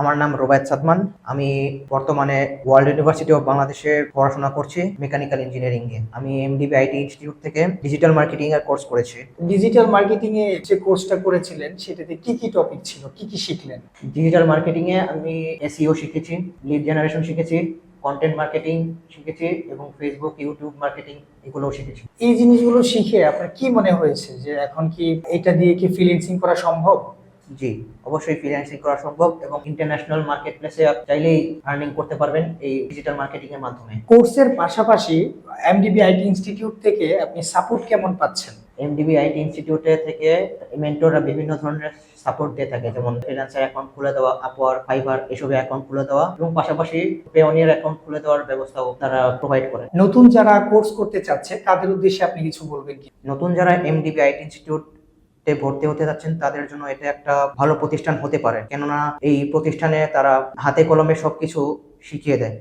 আমার নাম রোবায়ত সাদমান। আমি বর্তমানে ওয়ার্ল্ড ইউনিভার্সিটি অফ বাংলাদেশে পড়াশোনা করছি মেকানিক্যাল ইঞ্জিনিয়ারিং এ। আমি এমডিবি আইটি ইনস্টিটিউট থেকে ডিজিটাল মার্কেটিং এর কোর্স করেছি। ডিজিটাল মার্কেটিং এ যে কোর্সটা করেছিলেন সেটাতে কি কি টপিক ছিল? কি কি শিখলেন? ডিজিটাল মার্কেটিং এ আমি এসইও শিখেছি লিড জেনারেশন শিখেছি কন্টেন্ট মার্কেটিং শিখেছি এবং ফেসবুক ইউটিউব মার্কেটিং এগুলোও শিখেছি। এই জিনিসগুলো শিখে আপনার কি মনে হয়েছে যে এখন কি এটা দিয়ে কি ফ্রিল্যান্সিং করা সম্ভব? জি অবশ্যই ফ্রিল্যান্সিং করা সম্ভব এবং ইন্টারন্যাশনাল মার্কেট প্লেসে চাইলেই আর্নিং করতে পারবেন এই ডিজিটাল মার্কেটিং এর মাধ্যমে। কোর্সের পাশাপাশি এমডিবি আইটি ইনস্টিটিউট থেকে আপনি সাপোর্ট কেমন পাচ্ছেন? এমডিবি আইটি ইনস্টিটিউটে থেকে মেন্টররা বিভিন্ন ধরনের সাপোর্ট দিয়ে থাকে যেমন ফ্রিল্যান্সার অ্যাকাউন্ট খুলে দেওয়া আপওয়ার ফাইবার এসবে অ্যাকাউন্ট খুলে দেওয়া এবং পাশাপাশি পেওনিয়ার অ্যাকাউন্ট খুলে দেওয়ার ব্যবস্থাও তারা প্রোভাইড করে। নতুন যারা কোর্স করতে চাচ্ছে তাদের উদ্দেশ্যে আপনি কিছু বলবেন কি? নতুন যারা এমডিবি আইটি ইনস্টিটিউটে ভর্তি হতে যাচ্ছেন, তাদের জন্য এটা একটা ভালো প্রতিষ্ঠান হতে পারে। কেননা এই প্রতিষ্ঠানে তারা হাতে কলমে সবকিছু শিখিয়ে দেয়।